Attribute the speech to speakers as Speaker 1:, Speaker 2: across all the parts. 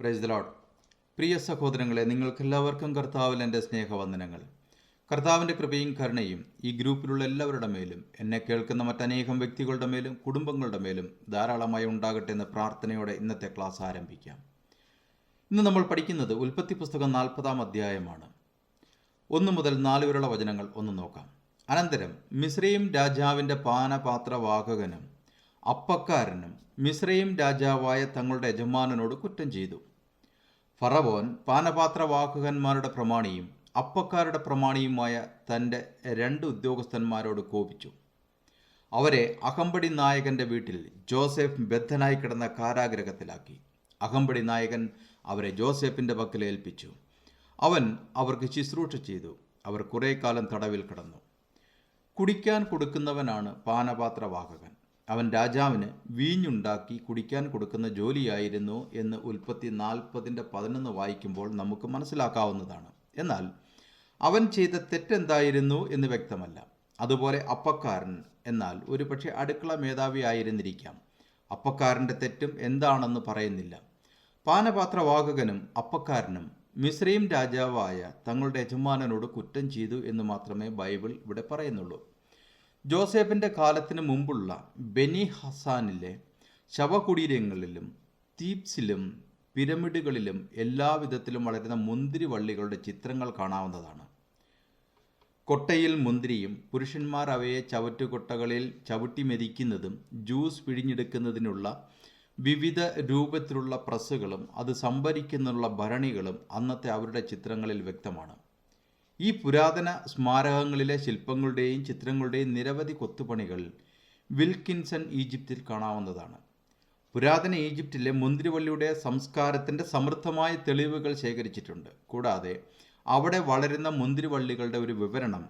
Speaker 1: Price load പ്രിയ സഹോദരങ്ങളെ നിങ്ങൾക്കെല്ലാവർക്കും കർത്താവിൽ എന്റെ സ്നേഹവന്ദനങ്ങൾ. കർത്താവിന്റെ കൃപയും കരുണയും ഈ ഗ്രൂപ്പിലുള്ള എല്ലാവരുടെ മേലും എന്നെ കേൾക്കുന്ന മറ്റനേകം വ്യക്തികളുടെ മേലും കുടുംബങ്ങളുടെ മേലും ധാരാളമായി ഉണ്ടാകട്ടെ എന്ന പ്രാർത്ഥനയോടെ ഇന്നത്തെ ക്ലാസ് ആരംഭിക്കാം. ഇന്ന് നമ്മൾ പഠിക്കുന്നത് ഉൽപ്പത്തി പുസ്തകം നാൽപ്പതാം അധ്യായമാണ്. ഒന്ന് മുതൽ നാല് വരെയുള്ള വചനങ്ങൾ ഒന്ന് നോക്കാം. അനന്തരം മിശ്രയും രാജാവിന്റെ പാനപാത്രവാഹകനും അപ്പക്കാരനും മിശ്രയും രാജാവായ തങ്ങളുടെ യജമാനനോട് കുറ്റം ചെയ്തു. ഫറവോൻ പാനപാത്രവാഹകന്മാരുടെ പ്രമാണിയും അപ്പക്കാരുടെ പ്രമാണിയുമായ തന്റെ രണ്ട് ഉദ്യോഗസ്ഥന്മാരോട് കോപിച്ചു. അവരെ അകമ്പടി നായകന്റെ വീട്ടിൽ ജോസഫ് ബദ്ധനായി കിടന്ന കാരാഗ്രഹത്തിലാക്കി. അകമ്പടി നായകൻ അവരെ ജോസഫിന്റെ പക്കൽ ഏൽപ്പിച്ചു. അവൻ അവർക്ക് ശുശ്രൂഷ ചെയ്തു. അവർ കുറേ കാലം തടവിൽ കിടന്നു. കുടിക്കാൻ കൊടുക്കുന്നവനാണ് പാനപാത്രവാഹകൻ. അവൻ രാജാവിന് വീഞ്ഞുണ്ടാക്കി കുടിക്കാൻ കൊടുക്കുന്ന ജോലിയായിരുന്നു എന്ന് ഉൽപ്പത്തി നാൽപ്പതിന്റെ പതിനൊന്ന് വായിക്കുമ്പോൾ നമുക്ക് മനസ്സിലാക്കാവുന്നതാണ്. എന്നാൽ അവൻ ചെയ്ത തെറ്റെന്തായിരുന്നു എന്ന് വ്യക്തമല്ല. അതുപോലെ അപ്പക്കാരൻ എന്നാൽ ഒരു പക്ഷേ അടുക്കള മേധാവി ആയിരുന്നിരിക്കാം. അപ്പക്കാരന്റെ തെറ്റും എന്താണെന്ന് പറയുന്നില്ല. പാനപാത്രവാഹകനും അപ്പക്കാരനും മിശ്രയും രാജാവായ തങ്ങളുടെ യജമാനനോട് കുറ്റം ചെയ്തു എന്ന് മാത്രമേ ബൈബിൾ ഇവിടെ പറയുന്നുള്ളൂ. ജോസഫിന്റെ കാലത്തിന് മുമ്പുള്ള ബെനി ഹസാനിലെ ശവകുടീരങ്ങളിലും തീപ്സിലും പിരമിഡുകളിലും എല്ലാവിധത്തിലും വളരുന്ന മുന്തിരി വള്ളികളുടെ ചിത്രങ്ങൾ കാണാവുന്നതാണ്. കൊട്ടയിൽ മുന്തിരിയും പുരുഷന്മാർ അവയെ ചവറ്റുകൊട്ടകളിൽ ചവിട്ടി മെതിക്കുന്നതും ജ്യൂസ് പിഴിഞ്ഞെടുക്കുന്നതിനുള്ള വിവിധ രൂപത്തിലുള്ള പ്രസ്സുകളും അത് സംഭരിക്കുന്നതിനുള്ള ഭരണികളും അന്നത്തെ അവരുടെ ചിത്രങ്ങളിൽ വ്യക്തമാണ്. ഈ പുരാതന സ്മാരകങ്ങളിലെ ശില്പങ്ങളുടെയും ചിത്രങ്ങളുടെയും നിരവധി കൊത്തുപണികൾ വിൽക്കിൻസൺ ഈജിപ്തിൽ കാണാവുന്നതാണ്. പുരാതന ഈജിപ്തിലെ മുന്തിരിവള്ളിയുടെ സംസ്കാരത്തിന്റെ സമൃദ്ധമായ തെളിവുകൾ ശേഖരിച്ചിട്ടുണ്ട്. കൂടാതെ അവിടെ വളരുന്ന മുന്തിരിവള്ളികളുടെ ഒരു വിവരണം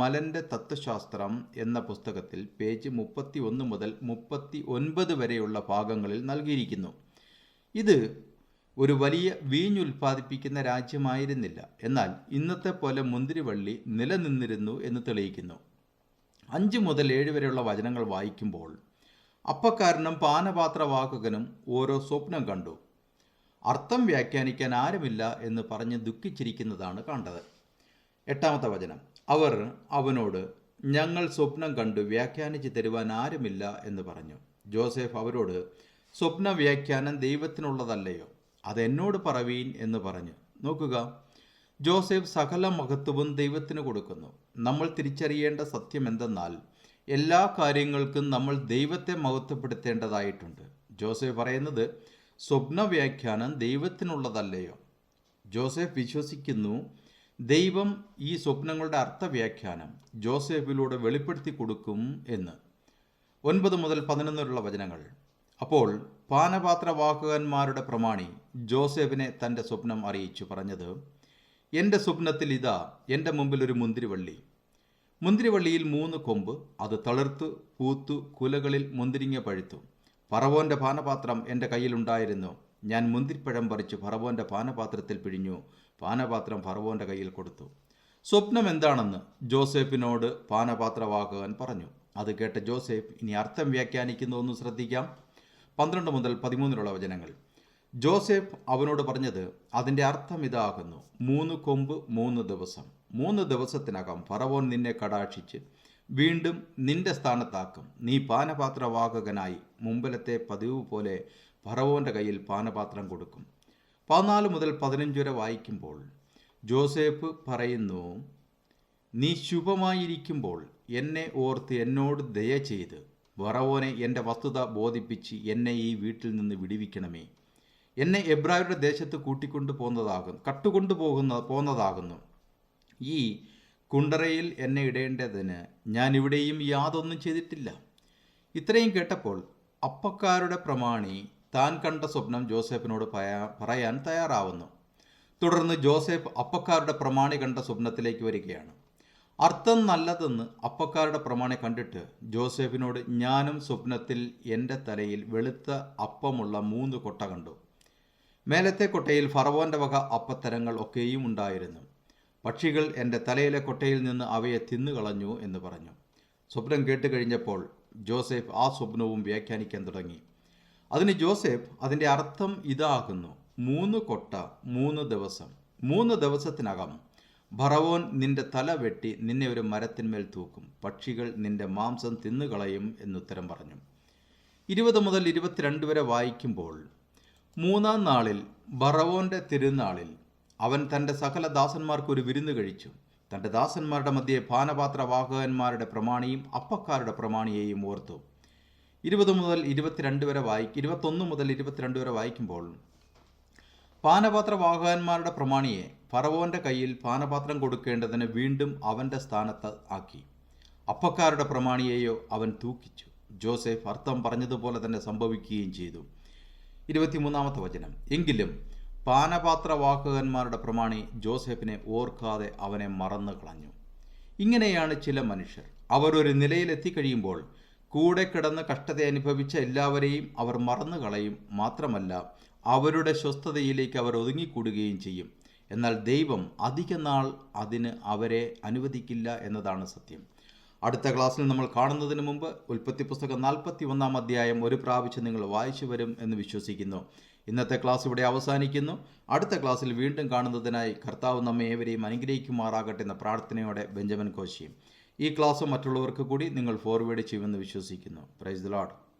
Speaker 1: മലന്റെ തത്വശാസ്ത്രം എന്ന പുസ്തകത്തിൽ പേജ് മുപ്പത്തി ഒന്ന് മുതൽ മുപ്പത്തി ഒൻപത് വരെയുള്ള ഭാഗങ്ങളിൽ നൽകിയിരിക്കുന്നു. ഇത് ഒരു വലിയ വീഞ്ഞുൽപാദിപ്പിക്കുന്ന രാജ്യമായിരുന്നില്ല. എന്നാൽ ഇന്നത്തെ പോലെ മുന്തിരിവള്ളി നിലനിന്നിരുന്നു എന്ന് തെളിയിക്കുന്നു. അഞ്ച് മുതൽ ഏഴ് വരെയുള്ള വചനങ്ങൾ വായിക്കുമ്പോൾ അപ്പക്കാരനും പാനപാത്രവാഹകനും ഓരോ സ്വപ്നം കണ്ടു. അർത്ഥം വ്യാഖ്യാനിക്കാൻ ആരുമില്ല എന്ന് പറഞ്ഞ് ദുഃഖിച്ചിരിക്കുന്നതാണ് കണ്ടത്. എട്ടാമത്തെ വചനം. അവർ അവനോട് ഞങ്ങൾ സ്വപ്നം കണ്ടു വ്യാഖ്യാനിച്ച് തരുവാൻ ആരുമില്ല എന്ന് പറഞ്ഞു. ജോസഫ് അവരോട് സ്വപ്ന വ്യാഖ്യാനം ദൈവത്തിനുള്ളതല്ലയോ? അതെന്നോട് പറവീൻ എന്ന് പറഞ്ഞു. നോക്കുക. ജോസഫ് സകല മഹത്വവും ദൈവത്തിന് കൊടുക്കുന്നു. നമ്മൾ തിരിച്ചറിയേണ്ട സത്യം എന്തെന്നാൽ എല്ലാ കാര്യങ്ങൾക്കും നമ്മൾ ദൈവത്തെ മഹത്വപ്പെടുത്തേണ്ടതായിട്ടുണ്ട്. ജോസഫ് പറയുന്നത് സ്വപ്ന വ്യാഖ്യാനം ദൈവത്തിനുള്ളതല്ലയോ? ജോസഫ് വിശ്വസിക്കുന്നു ദൈവം ഈ സ്വപ്നങ്ങളുടെ അർത്ഥവ്യാഖ്യാനം ജോസഫിലൂടെ വെളിപ്പെടുത്തി കൊടുക്കും എന്ന്. ഒൻപത് മുതൽ പതിനൊന്നിലുള്ള വചനങ്ങൾ. അപ്പോൾ പാനപാത്രവാഹകന്മാരുടെ പ്രമാണി ജോസഫിനെ തന്റെ സ്വപ്നം അറിയിച്ചു പറഞ്ഞത് എന്റെ സ്വപ്നത്തിൽ ഇതാ എന്റെ മുമ്പിൽ ഒരു മുന്തിരിവള്ളി. മുന്തിരിവള്ളിയിൽ മൂന്ന് കൊമ്പ് അത് തളിർത്ത് പൂത്തു കുലകളിൽ മുന്തിരിങ്ങ പഴുത്തു. പറവോന്റെ പാനപാത്രം എന്റെ കയ്യിലുണ്ടായിരുന്നു. ഞാൻ മുന്തിരിപ്പഴം പറിച്ചു ഫറവോന്റെ പാനപാത്രത്തിൽ പിഴിഞ്ഞു. പാനപാത്രം ഫറവോന്റെ കയ്യിൽ കൊടുത്തു. സ്വപ്നം എന്താണെന്ന് ജോസേഫിനോട് പാനപാത്രവാഹകൻ പറഞ്ഞു. അത് കേട്ട ജോസേഫ് ഇനി അർത്ഥം വ്യാഖ്യാനിക്കുന്നു ഒന്ന് ശ്രദ്ധിക്കാം. പന്ത്രണ്ട് മുതൽ പതിമൂന്നിലുള്ള വചനങ്ങൾ. ജോസഫ് അവനോട് പറഞ്ഞത് അതിന്റെ അർത്ഥം ഇതാകുന്നു. മൂന്ന് കൊമ്പ് മൂന്ന് ദിവസം. മൂന്ന് ദിവസത്തിനകം ഫറവോൻ നിന്നെ കടാക്ഷിച്ച് വീണ്ടും നിന്റെ സ്ഥാനത്താക്കും. നീ പാനപാത്രവാഹകനായി മുമ്പിലത്തെ പതിവ് പോലെ ഫറവോന്റെ കയ്യിൽ പാനപാത്രം കൊടുക്കും. പതിനാല് മുതൽ പതിനഞ്ച് വരെ വായിക്കുമ്പോൾ ജോസഫ് പറയുന്നു നീ ശുഭമായിരിക്കുമ്പോൾ എന്നെ ഓർത്ത് എന്നോട് ദയ ചെയ്ത് വറവോനെ എന്റെ വസ്തുത ബോധിപ്പിച്ച് എന്നെ ഈ വീട്ടിൽ നിന്ന് വിടിവിക്കണമേ. എന്നെ എബ്രായരുടെ ദേശത്ത് കൂട്ടിക്കൊണ്ടു പോകുന്നതാകുന്നു കട്ടുകൊണ്ടു പോകുന്ന പോകുന്നതാകുന്നു ഈ കുണ്ടറയിൽ എന്നെ ഇടേണ്ടതിന് ഞാൻ ഇവിടെയും യാതൊന്നും ചെയ്തിട്ടില്ല. ഇത്രയും കേട്ടപ്പോൾ അപ്പക്കാരുടെ പ്രമാണി താൻ കണ്ട സ്വപ്നം ജോസഫിനോട് പറയാൻ തയ്യാറാവുന്നു. തുടർന്ന് ജോസഫ് അപ്പക്കാരുടെ പ്രമാണി കണ്ട സ്വപ്നത്തിലേക്ക് വരികയാണ്. അർത്ഥം നല്ലതെന്ന് അപ്പക്കാരുടെ പ്രമാണി കണ്ടിട്ട് ജോസഫിനോട് ഞാനും സ്വപ്നത്തിൽ എന്റെ തലയിൽ വെളുത്ത അപ്പമുള്ള മൂന്ന് കൊട്ട കണ്ടു. മേലത്തെ കൊട്ടയിൽ ഫറവോന്റെ വക അപ്പത്തരങ്ങൾ ഒക്കെയും ഉണ്ടായിരുന്നു. പക്ഷികൾ എന്റെ തലയിലെ കൊട്ടയിൽ നിന്ന് അവയെ തിന്നുകളഞ്ഞു എന്ന് പറഞ്ഞു. സ്വപ്നം കേട്ട് കഴിഞ്ഞപ്പോൾ ജോസഫ് ആ സ്വപ്നവും വ്യാഖ്യാനിക്കാൻ തുടങ്ങി. അതിന് ജോസഫ് അതിന്റെ അർത്ഥം ഇതാകുന്നു. മൂന്ന് കൊട്ട മൂന്ന് ദിവസം. മൂന്ന് ദിവസത്തിനകം ഭറവോൻ നിന്റെ തല വെട്ടി നിന്നെ ഒരു മരത്തിന്മേൽ തൂക്കും. പക്ഷികൾ നിന്റെ മാംസം തിന്നുകളയും എന്നുത്തരം പറഞ്ഞു. ഇരുപത് മുതൽ ഇരുപത്തിരണ്ട് വരെ വായിക്കുമ്പോൾ മൂന്നാം നാളിൽ ബറവോന്റെ തിരുനാളിൽ അവൻ തന്റെ സകല ദാസന്മാർക്ക് ഒരു വിരുന്ന് കഴിച്ചു. തന്റെ ദാസന്മാരുടെ മധ്യേ പാനപാത്രവാഹകന്മാരുടെ പ്രമാണിയും അപ്പക്കാരുടെ പ്രമാണിയെയും ഓർത്തു. ഇരുപത് മുതൽ ഇരുപത്തിരണ്ട് വരെ വായി ഇരുപത്തൊന്ന് മുതൽ ഇരുപത്തിരണ്ട് വരെ വായിക്കുമ്പോൾ പാനപാത്രവാഹകന്മാരുടെ പ്രമാണിയെ ഫറവോന്റെ കയ്യിൽ പാനപാത്രം കൊടുക്കേണ്ടതിന് വീണ്ടും അവന്റെ സ്ഥാനത്ത് ആക്കി. അപ്പക്കാരുടെ പ്രമാണിയെയോ അവൻ തൂക്കിച്ചു. ജോസഫ് അർത്ഥം പറഞ്ഞതുപോലെ തന്നെ സംഭവിക്കുകയും ചെയ്തു. ഇരുപത്തിമൂന്നാമത്തെ വചനം. എങ്കിലും പാനപാത്രവാഹകന്മാരുടെ പ്രമാണി ജോസഫിനെ ഓർക്കാതെ അവനെ മറന്നു കളഞ്ഞു. ഇങ്ങനെയാണ് ചില മനുഷ്യർ. അവർ ഒരു നിലയിലെത്തിക്കഴിയുമ്പോൾ കൂടെ കിടന്ന് കഷ്ടത അനുഭവിച്ച എല്ലാവരെയും അവർ മറന്നു കളയും. മാത്രമല്ല അവരുടെ സ്വസ്ഥതയിലേക്ക് അവർ ഒതുങ്ങിക്കൂടുകയും ചെയ്യും. എന്നാൽ ദൈവം അധിക നാൾ അതിന് അവരെ അനുവദിക്കില്ല എന്നതാണ് സത്യം. അടുത്ത ക്ലാസ്സിൽ നമ്മൾ കാണുന്നതിന് മുമ്പ് ഉൽപ്പത്തി പുസ്തകം നാൽപ്പത്തി ഒന്നാം അധ്യായം ഒരു പ്രാവശ്യം നിങ്ങൾ വായിച്ചു വരും എന്ന് വിശ്വസിക്കുന്നു. ഇന്നത്തെ ക്ലാസ് ഇവിടെ അവസാനിക്കുന്നു. അടുത്ത ക്ലാസ്സിൽ വീണ്ടും കാണുന്നതിനായി കർത്താവ് നമ്മെ ഏവരെയും അനുഗ്രഹിക്കുമാറാകട്ടെ എന്ന പ്രാർത്ഥനയോടെ ബെഞ്ചമിൻ കോശിയും. ഈ ക്ലാസ് മറ്റുള്ളവർക്ക് കൂടി നിങ്ങൾ ഫോർവേഡ് ചെയ്യുമെന്ന് വിശ്വസിക്കുന്നു. Praise the load